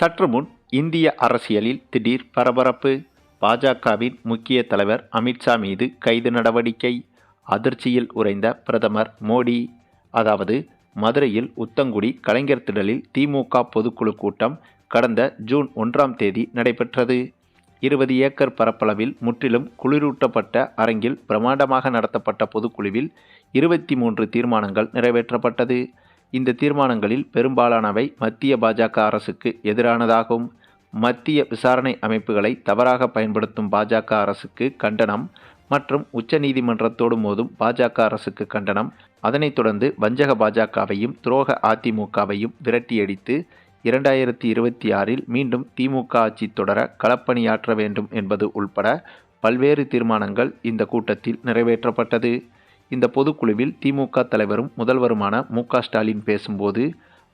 சற்று முன் இந்திய அரசியலில் திடீர் பரபரப்பு. பாஜகவின் முக்கிய தலைவர் அமித்ஷா மீது கைது நடவடிக்கை. அதிர்ச்சியில் உறைந்த பிரதமர் மோடி. அதாவது மதுரையில் உத்தங்குடி கலைஞர் திடலில் திமுக பொதுக்குழு கூட்டம் கடந்த ஜூன் ஒன்றாம் தேதி நடைபெற்றது. இருபது ஏக்கர் பரப்பளவில் முற்றிலும் குளிரூட்டப்பட்ட அரங்கில் பிரமாண்டமாக நடத்தப்பட்ட பொதுக்குழுவில் இருபத்தி மூன்று தீர்மானங்கள் நிறைவேற்றப்பட்டது. இந்த தீர்மானங்களில் பெரும்பாலானவை மத்திய பாஜக அரசுக்கு எதிரானதாகும். மத்திய விசாரணை அமைப்புகளை தவறாக பயன்படுத்தும் பாஜக அரசுக்கு கண்டனம் மற்றும் உச்சநீதிமன்றத்தோடு மோதும் பாஜக அரசுக்கு கண்டனம். அதனைத் தொடர்ந்து வஞ்சக பாஜகவையும் துரோக அதிமுகவையும் விரட்டியடித்து இரண்டாயிரத்தி இருபத்தி ஆறில் மீண்டும் திமுக ஆட்சி தொடர களப்பணியாற்ற வேண்டும் என்பது உள்பட பல்வேறு தீர்மானங்கள் இந்த கூட்டத்தில் நிறைவேற்றப்பட்டது. இந்த பொதுக்குழுவில் திமுக தலைவரும் முதல்வருமான மு க ஸ்டாலின் பேசும்போது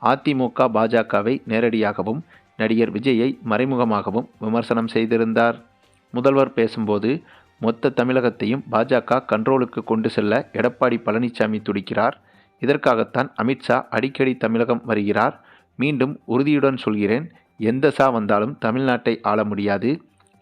அதிமுக பாஜகவை நேரடியாகவும் நடிகர் விஜயை மறைமுகமாகவும் விமர்சனம் செய்திருந்தார். முதல்வர் பேசும்போது மொத்த தமிழகத்தையும் பாஜக கண்ட்ரோலுக்கு கொண்டு செல்ல எடப்பாடி பழனிசாமி துடிக்கிறார். இதற்காகத்தான் அமித்ஷா அடிக்கடி தமிழகம் வருகிறார். மீண்டும் உறுதியுடன் சொல்கிறேன் எந்த சா வந்தாலும் தமிழ்நாட்டை ஆள முடியாது.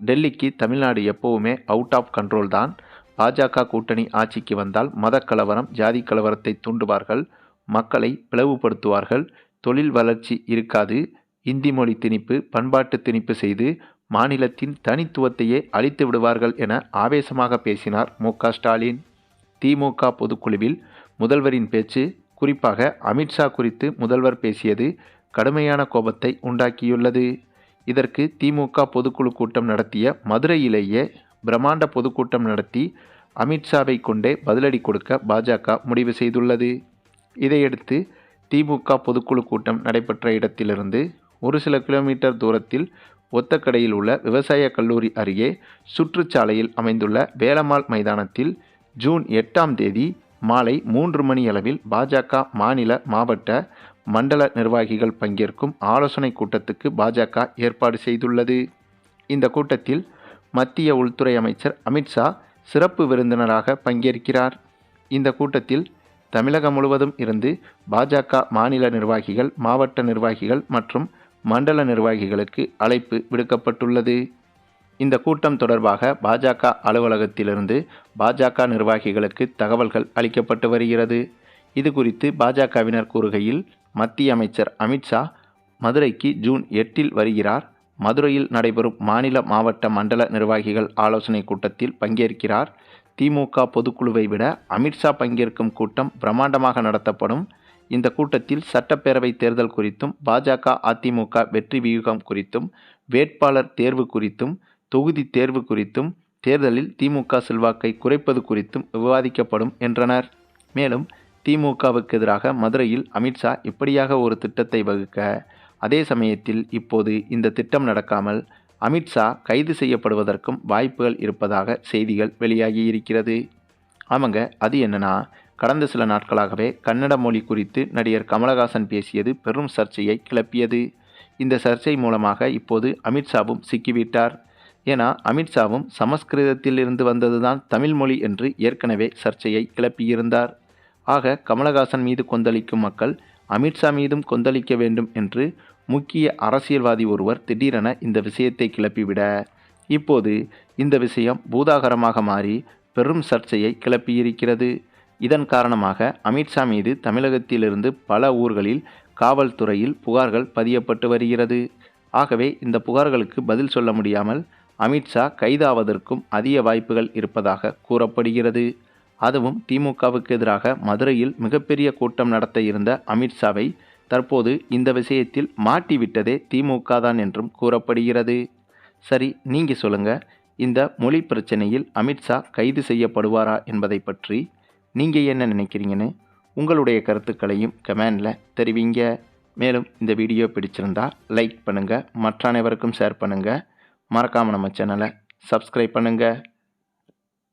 டெல்லிக்கு தமிழ்நாடு எப்போவுமே அவுட் ஆஃப் கண்ட்ரோல் தான். பாஜக கூட்டணி ஆட்சிக்கு வந்தால் மத கலவரம் ஜாதி கலவரத்தை தூண்டுவார்கள் மக்களை பிளவுபடுத்துவார்கள் தொழில் வளர்ச்சி இருக்காது இந்தி மொழி திணிப்பு பண்பாட்டு திணிப்பு செய்து மாநிலத்தின் தனித்துவத்தையே அழித்து விடுவார்கள் என ஆவேசமாக பேசினார் மு ஸ்டாலின். திமுக பொதுக்குழுவில் முதல்வரின் பேச்சு குறிப்பாக அமித்ஷா குறித்து முதல்வர் பேசியது கடுமையான கோபத்தை உண்டாக்கியுள்ளது. இதற்கு திமுக பொதுக்குழு கூட்டம் நடத்திய மதுரையிலேயே பிரம்மாண்ட பொதுக்கூட்டம் நடத்தி அமித்ஷாவை கொண்டே பதிலடி கொடுக்க பாஜக முடிவு செய்துள்ளது. இதையடுத்து திமுக பொதுக்குழு கூட்டம் நடைபெற்ற இடத்திலிருந்து ஒரு சில கிலோமீட்டர் தூரத்தில் ஒத்தக்கடையில் உள்ள விவசாய கல்லூரி அருகே சுற்றுச்சாலையில் அமைந்துள்ள வேலம்மாள் மைதானத்தில் ஜூன் எட்டாம் தேதி மாலை மூன்று மணி அளவில் பாஜக மாநில மாவட்ட மண்டல நிர்வாகிகள் பங்கேற்கும் ஆலோசனை கூட்டத்துக்கு பாஜக ஏற்பாடு செய்துள்ளது. இந்த கூட்டத்தில் மத்திய உள்துறை அமைச்சர் அமித்ஷா சிறப்பு விருந்தினராக பங்கேற்கிறார். இந்த கூட்டத்தில் தமிழகம் முழுவதும் இருந்து பாஜக மாநில நிர்வாகிகள் மாவட்ட நிர்வாகிகள் மற்றும் மண்டல நிர்வாகிகளுக்கு அழைப்பு விடுக்கப்பட்டுள்ளது. இந்த கூட்டம் தொடர்பாக பாஜக அலுவலகத்திலிருந்து பாஜக நிர்வாகிகளுக்கு தகவல்கள் அளிக்கப்பட்டு வருகிறது. இது குறித்து பாஜகவினர் கூறுகையில் மத்திய அமைச்சர் அமித்ஷா மதுரைக்கு ஜூன் எட்டில் வருகிறார். மதுரையில் நடைபெறும் மாநில மாவட்ட மண்டல நிர்வாகிகள் ஆலோசனை கூட்டத்தில் பங்கேற்கிறார். திமுக பொதுக்குழுவை விட அமித்ஷா பங்கேற்கும் கூட்டம் பிரம்மாண்டமாக நடத்தப்படும். இந்த கூட்டத்தில் சட்டப்பேரவை தேர்தல் குறித்தும் பாஜக அதிமுக வெற்றி வியூகம் குறித்தும் வேட்பாளர் தேர்வு குறித்தும் தொகுதி தேர்வு குறித்தும் தேர்தலில் திமுக செல்வாக்கை குறைப்பது குறித்தும் விவாதிக்கப்படும் என்றனர். மேலும் திமுகவுக்கு எதிராக மதுரையில் அமித்ஷா இப்படியாக ஒரு திட்டத்தை வகுக்க அதே சமயத்தில் இப்போது இந்த திட்டம் நடக்காமல் அமித்ஷா கைது செய்யப்படுவதற்கும் வாய்ப்புகள் இருப்பதாக செய்திகள் வெளியாகி இருக்கிறது. ஆமாங்க அது என்னன்னா கடந்த சில நாட்களாகவே கன்னட மொழி குறித்து நடிகர் கமலஹாசன் பேசியது பெரும் சர்ச்சையை கிளப்பியது. இந்த சர்ச்சை மூலமாக இப்போது அமித்ஷாவும் சிக்கிவிட்டார். ஏன்னா அமித்ஷாவும் சமஸ்கிருதத்திலிருந்து வந்ததுதான் தமிழ் மொழி என்று ஏற்கனவே சர்ச்சையை கிளப்பியிருந்தார். ஆக கமலஹாசன் மீது கொந்தளிக்கும் மக்கள் அமித்ஷா மீதும் கொந்தளிக்க வேண்டும் என்று முக்கிய அரசியல்வாதி ஒருவர் திடீரென இந்த விஷயத்தை கிளப்பிவிட. இப்போது இந்த விஷயம் பூதாகரமாக மாறி பெரும் சர்ச்சையை கிளப்பியிருக்கிறது. இதன் காரணமாக அமித்ஷா மீது தமிழகத்திலிருந்து பல ஊர்களில் காவல்துறையில் புகார்கள் பதியப்பட்டு வருகிறது. ஆகவே இந்த புகார்களுக்கு பதில் சொல்ல முடியாமல் அமித்ஷா கைதாவதற்கும் அதிக வாய்ப்புகள் இருப்பதாக கூறப்படுகிறது. அதுவும் திமுகவுக்கு எதிராக மதுரையில் மிகப்பெரிய கூட்டம் நடத்த இருந்த அமித்ஷாவை தற்போது இந்த விஷயத்தில் மாட்டிவிட்டதே திமுக தான் என்றும் கூறப்படுகிறது. சரி நீங்கள் சொல்லுங்கள் இந்த மொழி பிரச்சனையில் அமித்ஷா கைது செய்யப்படுவாரா என்பதை பற்றி நீங்கள் என்ன நினைக்கிறீங்கன்னு உங்களுடைய கருத்துக்களையும் கமெண்டில் தெரிவிங்க. மேலும் இந்த வீடியோ பிடிச்சிருந்தா லைக் பண்ணுங்கள் மற்ற அனைவருக்கும் ஷேர் பண்ணுங்கள் மறக்காமல் நம்ம சேனலை சப்ஸ்கிரைப் பண்ணுங்கள்